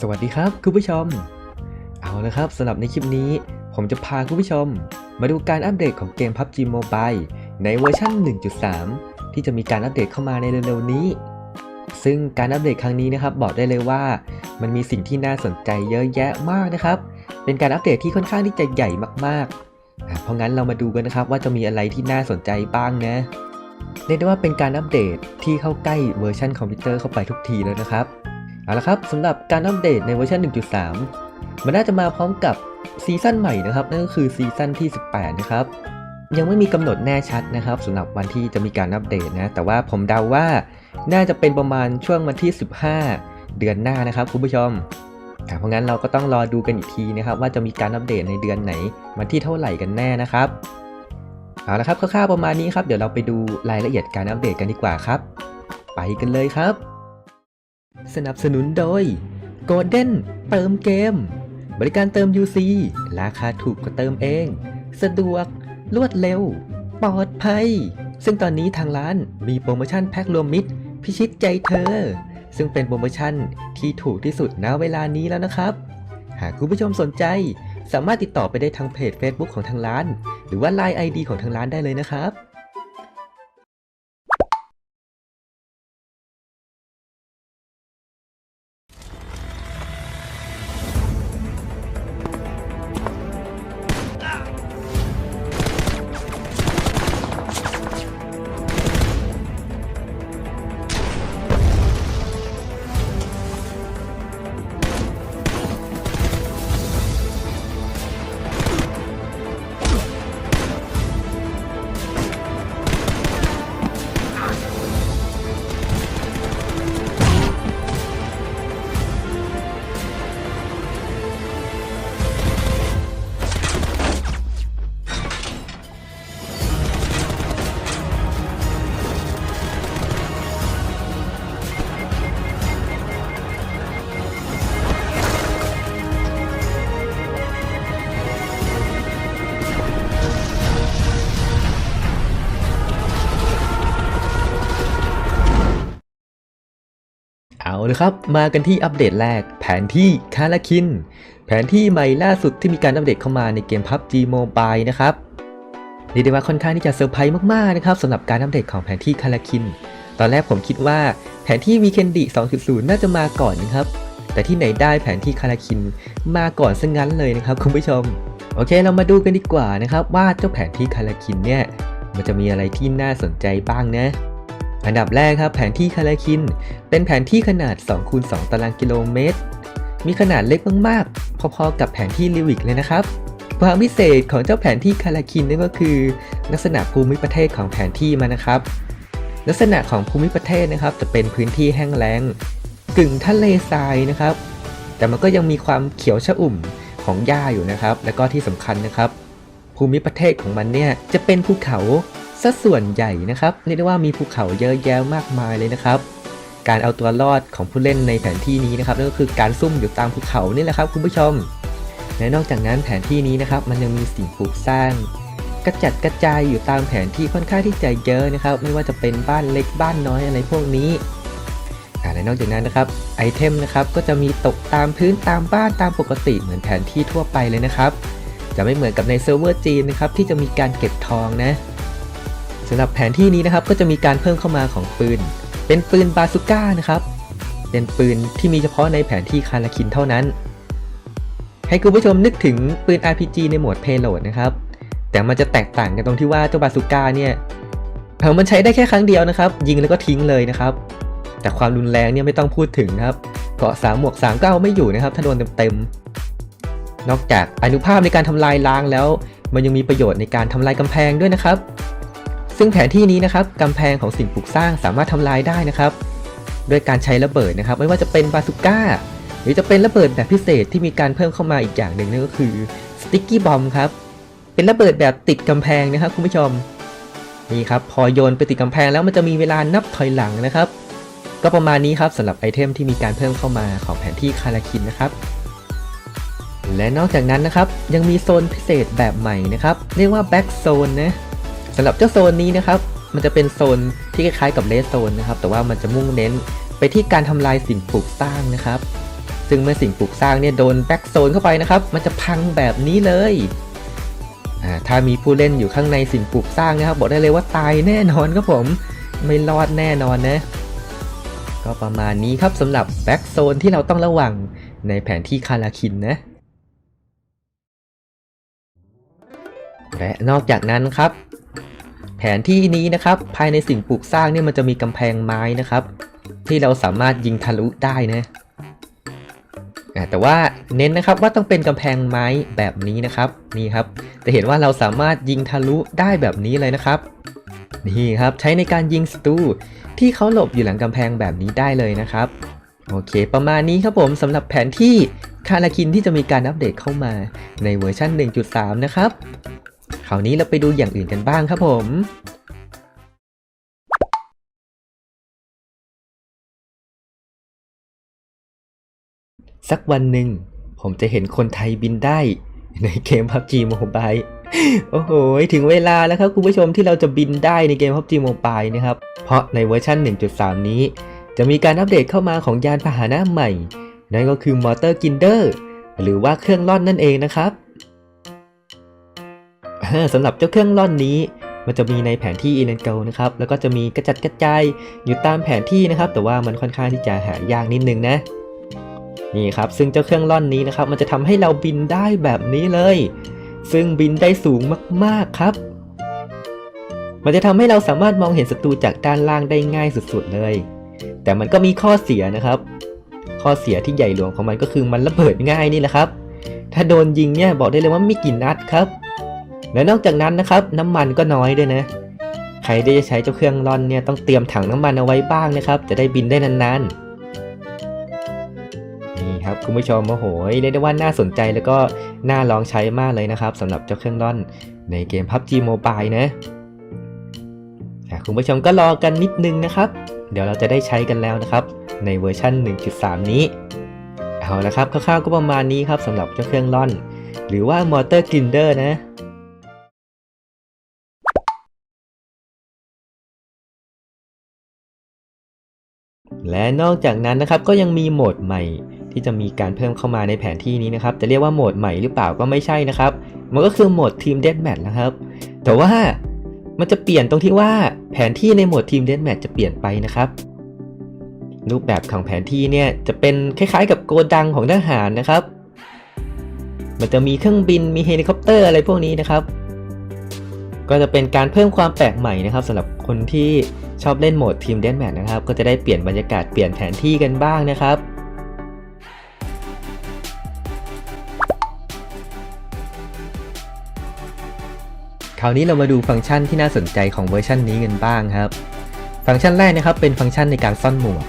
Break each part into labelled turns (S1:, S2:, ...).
S1: สวัสดีครับคุณผู้ชม เอาละครับสำหรับในคลิปนี้ ผมจะพาคุณผู้ชม มาดูการอัปเดตของเกม PUBG Mobile ในเวอร์ชัน1.3 ที่จะมีการอัปเดตเข้ามาในเร็วๆนี้ ซึ่งการอัปเดตครั้งนี้นะครับ บอกได้เลยว่า มันมีสิ่งที่น่าสนใจเยอะแยะมากนะครับ เป็นการอัปเดตที่ค่อนข้างที่จะใหญ่มากๆ เพราะงั้นเรามาดูกันนะครับว่าจะมีอะไรที่น่าสนใจบ้างนะเรียกได้ว่าเป็นการอัปเดตที่เข้าใกล้เวอร์ชันคอมพิวเตอร์เข้าไปทุกทีแล้วนะครับ เอาละครับสำหรับการอัปเดตในเวอร์ชัน1.3 มันน่าจะมาพร้อมกับซีซั่นใหม่นะครับ นั่นก็คือซีซั่นที่ 18 นะครับ ยังไม่มีกำหนดแน่ชัดนะครับสำหรับวันที่จะมีการอัปเดตนะ แต่ว่าผมเดาว่าน่าจะเป็นประมาณช่วงวันที่ 15 เดือนหน้านะครับคุณผู้ชมเพราะงั้นเราก็ต้องรอดูกันอีกทีนะครับว่าจะมีการอัปเดตในเดือนไหน วันที่เท่าไหร่กันแน่นะครับเอาละครับคร่าวๆประมาณนี้ครับเดี๋ยวเราไปดูรายละเอียดการอัปเดตกันดีกว่าครับ ไปกันเลยครับ สนับสนุนโดย Golden เติมเกม บริการเติม UC ราคาถูกกว่าเติมเอง สะดวก รวดเร็ว ปลอดภัย ซึ่งตอนนี้ทางร้านมีโปรโมชั่นแพ็ครวมมิตร พิชิตใจเธอ ซึ่งเป็นโปรโมชั่นที่ถูกที่สุดณเวลานี้แล้วนะครับ หากคุณผู้ชมสนใจ สามารถติดต่อไปได้ทางเพจ Facebook ของทางร้าน หรือว่า Line ID ของทางร้านได้เลยนะครับ ลยครับ มากันที่อัปเดตแรก แผนที่คาราคิน แผนที่ใหม่ล่าสุดที่มีการอัปเดตเข้ามาในเกม PUBG Mobile นะครับเรียกได้ว่าค่อนข้างที่จะเซอร์ไพรส์มากๆนะครับสำหรับการอัปเดตของแผนที่คาราคิน ตอนแรกผมคิดว่าแผนที่วีเคนดิ2.0 น่าจะมาก่อนนะครับ แต่ที่ไหนได้แผนที่คาราคินมาก่อนซะงั้นเลยนะครับคุณผู้ชม โอเคเรามาดูกันดีกว่านะครับว่าเจ้าแผนที่คาราคินเนี่ยมันจะมีอะไรที่น่าสนใจบ้างนะ อันดับแรกครับแผนที่คาราคิน เป็นแผนที่ขนาด2คูณ2ตารางกิโลเมตร มีขนาดเล็กมากๆ พอๆกับแผนที่ลิวิกเลยนะครับ ความพิเศษของเจ้าแผนที่คาราคินนั่นก็คือ ลักษณะภูมิประเทศของแผนที่มันนะครับ ลักษณะของภูมิประเทศนะครับ จะเป็นพื้นที่แห้งแล้ง กึ่งทะเลทรายนะครับ แต่มันก็ยังมีความเขียวชอุ่มของหญ้าอยู่นะครับ แล้วก็ที่สำคัญนะครับ ภูมิประเทศของมันเนี่ยจะเป็นภูเขา ซะส่วนใหญ่นะครับเรียกได้ว่ามีภูเขาเยอะแยะมากมายเลยนะครับ การเอาตัวรอดของผู้เล่นในแผนที่นี้นะครับนั่นก็คือการซุ่มอยู่ตามภูเขานี่แหละครับคุณผู้ชม และนอกจากนั้นแผนที่นี้นะครับมันยังมีสิ่งปลูกสร้าง กระจัดกระจายอยู่ตามแผนที่ค่อนข้างที่จะเยอะนะครับ ไม่ว่าจะเป็นบ้านเล็กบ้านน้อยอะไรพวกนี้และนอกจากนั้นนะครับไอเทมนะครับก็จะมีตกตามพื้นตามบ้านตามปกติเหมือนแผนที่ทั่วไปเลยนะครับ จะไม่เหมือนกับในเซิร์ฟเวอร์จีนนะครับที่จะมีการเก็บทองนะ สำหรับแผนที่นี้นะครับก็จะมีการเพิ่มเข้ามาของปืน เป็นปืนบาซูก้านะครับ เป็นปืนที่มีเฉพาะในแผนที่คาราคินเท่านั้น ให้คุณผู้ชมนึกถึงปืน RPG ในโหมด Payload นะครับ แต่มันจะแตกต่างกันตรงที่ว่าเจ้าบาซูก้าเนี่ยเออมันใช้ได้แค่ครั้งเดียวนะครับ ยิงแล้วก็ทิ้งเลยนะครับ แต่ความรุนแรงเนี่ยไม่ต้องพูดถึงครับเกาะสามหมวกสามก็เอาไม่อยู่นะครับ ถ้าโดนเต็มๆนอกจากอนุภาพในการทำลายล้างแล้ว มันยังมีประโยชน์ในการทำลายกำแพงด้วยนะครับ ซึ่งแผนที่นี้นะครับกำแพงของสิ่งปลูกสร้างสามารถทำลายได้นะครับด้วยการใช้ระเบิดนะครับ ไม่ว่าจะเป็นบาซูก้า หรือจะเป็นระเบิดแบบพิเศษที่มีการเพิ่มเข้ามาอีกอย่างหนึ่งนั่นก็คือสติ๊กกี้บอมครับเป็นระเบิดแบบติดกำแพงนะครับคุณผู้ชมนี่ครับพอโยนไปติดกำแพงแล้วมันจะมีเวลานับถอยหลังนะครับ ก็ประมาณนี้ครับสำหรับไอเทมที่มีการเพิ่มเข้ามาของแผนที่คาราคินนะครับ และนอกจากนั้นนะครับยังมีโซนพิเศษแบบใหม่นะครับ เรียกว่าแบ็กโซนนะ สำหรับเจ้าโซนนี้นะครับ มันจะเป็นโซนที่คล้ายๆกับเลสโซนนะครับ แต่ว่ามันจะมุ่งเน้นไปที่การทำลายสิ่งปลูกสร้างนะครับ ซึ่งเมื่อสิ่งปลูกสร้างเนี่ยโดนแบ็กโซนเข้าไปนะครับ มันจะพังแบบนี้เลยอ่าถ้ามีผู้เล่นอยู่ข้างในสิ่งปลูกสร้างนะครับ บอกได้เลยว่าตายแน่นอนครับผม ไม่รอดแน่นอนนะ ก็ประมาณนี้ครับสำหรับแบ็กโซนที่เราต้องระวังในแผนที่คาราคินนะและนอกจากนั้นครับ นที่นี้นะครับภายในสิ่งปลูกสร้างเนี่ยมันจะมีกำแพงไม้นะครับ ที่เราสามารถยิงทะลุได้นะแต่ว่าเน้นนะครับว่าต้องเป็นกำแพงไม้แบบนี้นะครับนี่ครับจะเห็นว่าเราสามารถยิงทะลุได้แบบนี้เลยนะครับนี่ครับใช้ในการยิงศัตรูที่เขาหลบอยู่หลังกำแพงแบบนี้ได้เลยนะครับโอเค ประมาณนี้ครับผมสำหรับแผนที่คาราคินที่จะมีการอัปเดตเข้ามาในเวอร์ชัน1.3 นะครับ คราวนี้เราไปดูอย่างอื่นกันบ้างครับผม สักวันหนึ่ง ผมจะเห็นคนไทยบินได้ในเกม PUBG Mobile โอ้โห ถึงเวลาแล้วครับคุณผู้ชมที่เราจะบินได้ในเกม PUBG Mobile นะครับ เพราะในเวอร์ชัน1.3 นี้ จะมีการอัปเดตเข้ามาของยานพาหนะใหม่ นั่นก็คือ Motor Ginder หรือว่าเครื่องล่อนนั่นเองนะครับ สำหรับเจ้าเครื่องล่อนนี้ มันจะมีในแผนที่ e l e n g o นะครับ แล้วก็จะมีกระจัดกระจายอยู่ตามแผนที่นะครับ แต่ว่ามันค่อนข้างที่จะหายากนิดนึงนะ นี่ครับ ซึ่งเจ้าเครื่องล่อนนี้นะครับ มันจะทำให้เราบินได้แบบนี้เลย ซึ่งบินได้สูงมากๆครับ มันจะทำให้เราสามารถมองเห็นศัตรูจากด้านล่างได้ง่ายสุดๆเลย แต่มันก็มีข้อเสียนะครับข้อเสียที่ใหญ่หลวงของมันก็คือมันระเบิดง่ายนี่แหละครับ ถ้าโดนยิงเนี่ยบอกได้เลยว่าไม่กี่นัดครับ และนอกจากนั้นนะครับน้ำมันก็น้อยด้วยนะ ใครที่จะใช้เจ้าเครื่องร่อนเนี่ยต้องเตรียมถังน้ำมันเอาไว้บ้างนะครับ จะได้บินได้นานๆ นี่ครับคุณผู้ชมโอ้โหเรียกได้ว่าน่าสนใจแล้วก็น่าลองใช้มากเลยนะครับสำหรับเจ้าเครื่องร่อนในเกม PUBG Mobile นะอะคุณผู้ชมก็รอกันนิดนึงนะครับ เดี๋ยวเราจะได้ใช้กันแล้วนะครับ ในเวอร์ชัน1.3 นี้ เอาละครับคร่าวๆก็ประมาณนี้ครับสำหรับเจ้าเครื่องร่อน หรือว่า Motor Ginder นะ และนอกจากนั้นนะครับก็ยังมีโหมดใหม่ ที่จะมีการเพิ่มเข้ามาในแผนที่นี้นะครับ จะเรียกว่าโหมดใหม่หรือเปล่าก็ไม่ใช่นะครับ มันก็คือโหมดทีมเด a แมทนะครับ แต่ว่ามันจะเปลี่ยนตรงที่ว่าแผนที่ในโหมดทีมเด a แมทจะเปลี่ยนไปนะครับรูปแบบของแผนที่เนี่ยจะเป็นคล้ายๆ กับโกดังของทหารนะครับ มันจะมีเครื่องบินมีเฮลิคอปเตอร์อะไรพวกนี้นะครับ ก็จะเป็นการเพิ่มความแปลกใหม่นะครับสำหรับคนที่ ชอบเล่นโหมดทีมเดนแมทนะครับ ก็จะได้เปลี่ยนบรรยากาศเปลี่ยนแผนที่กันบ้างนะครับคราวนี้เรามาดูฟังก์ชันที่น่าสนใจของเวอร์ชันนี้กันบ้างครับ ฟังก์ชันแรกนะครับเป็นฟังก์ชันในการซ่อนหมวก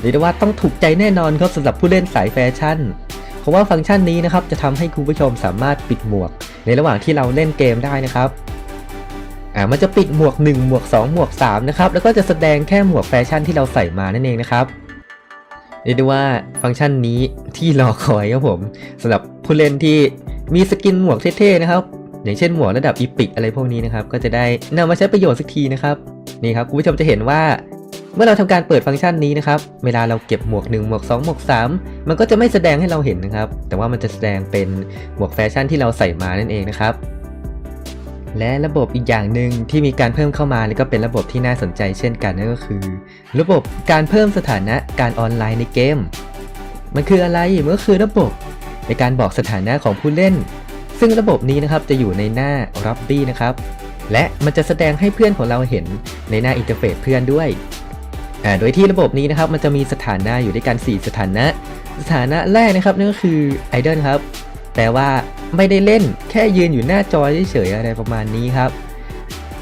S1: เรียกได้ว่าต้องถูกใจแน่นอนครับสำหรับผู้เล่นสายแฟชั่น เพราะว่าฟังก์ชันนี้นะครับจะทำให้คุณผู้ชมสามารถปิดหมวก ในระหว่างที่เราเล่นเกมได้นะครับ อ่ามันจะปิดหมวก 1 หมวก 2 หมวก 3 นะครับ แล้วก็จะแสดงแค่หมวกแฟชั่นที่เราใส่มานั่นเองนะครับเรียกได้ว่าฟังก์ชันนี้ที่รอคอยครับผมสำหรับผู้เล่นที่มีสกินหมวกเท่ๆนะครับ อย่างเช่นหมวกระดับอีพิกอะไรพวกนี้นะครับ ก็จะได้นำมาใช้ประโยชน์สักทีนะครับนี่ครับคุณผู้ชมจะเห็นว่าเมื่อเราทำการเปิดฟังก์ชันนี้นะครับ เวลาเราเก็บหมวก 1 หมวก 2 หมวก 3 มันก็จะไม่แสดงให้เราเห็นนะครับ แต่ว่ามันจะแสดงเป็นหมวกแฟชั่นที่เราใส่มานั่นเองนะครับ และระบบอีกอย่างหนึ่งที่มีการเพิ่มเข้ามาแล้วก็เป็นระบบที่น่าสนใจเช่นกันนั่นก็คือ ระบบการเพิ่มสถานะการออนไลน์ในเกม มันคืออะไรมันก็คือระบบในการบอกสถานะของผู้เล่น ซึ่งระบบนี้นะครับจะอยู่ในหน้า Lobby นะครับ และมันจะแสดงให้เพื่อนของเราเห็นในหน้าอินเทอร์เฟซเพื่อนด้วยอ่าโดยที่ระบบนี้นะครับมันจะมีสถานะอยู่ด้วยกัน 4 สถานะ สถานะแรกนะครับนั่นก็คือไอดอลครับแปลว่า ไม่ได้เล่นแค่ยืนอยู่หน้าจอเฉยๆอะไรประมาณนี้ครับ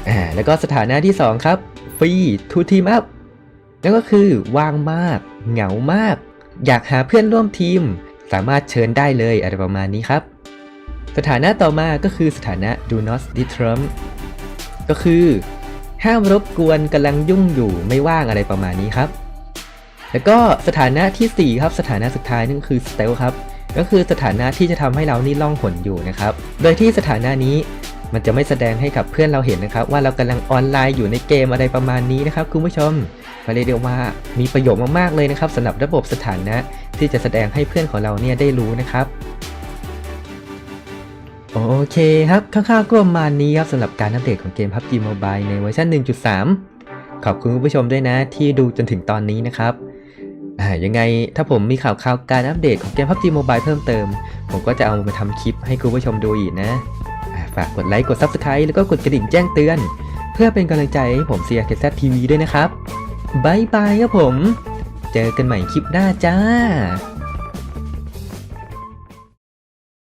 S1: อ่าแล้วก็สถานะที่ 2 ครับฟรีทูทีมอัพนั่นก็คือว่างมาก เหงามาก อยากหาเพื่อนร่วมทีม สามารถเชิญได้เลยอะไรประมาณนี้ครับ สถานะต่อมาก็คือสถานะ do not disturb ก็คือ ห้ามรบกวนกำลังยุ่งอยู่ไม่ว่างอะไรประมาณนี้ครับ แล้วก็สถานะทีสี่4 ครับ สถานะสุดท้ายนั่นคือ stealth ครับ ก็คือสถานะที่จะทำให้เรานี่ล่องหนอยู่นะครับ โดยที่สถานะนี้มันจะไม่แสดงให้กับเพื่อนเราเห็นนะครับ ว่าเรากำลังออนไลน์อยู่ในเกมอะไรประมาณนี้นะครับคุณผู้ชมมันเรียกได้ว่ามีประโยชน์มากๆเลยนะครับสำหรับระบบสถานะที่จะแสดงให้เพื่อนของเราเนี่ยได้รู้นะครับโอเคครับคร่าวๆก็ประมาณนี้ครับสำหรับการอัปเดตของเกม PUBG Mobile ในเวอร์ชัน1.3 ขอบคุณผู้ชมด้วยนะที่ดูจนถึงตอนนี้นะครับ อ่ายังไงถ้าผมมีข่าวข่าวการอัปเดตของเกม PUBG Mobile เพิ่มเติม ผมก็จะเอามาทำคลิปให้คุณผู้ชมดูอีกนะฝากกดไลค์กด Subscribe แล้วก็กดกระดิ่งแจ้งเตือน เพื่อเป็นกำลังใจให้ผม CRKZ TV ด้วยนะครับบายบายครับผม เจอกันใหม่คลิปหน้าจ้า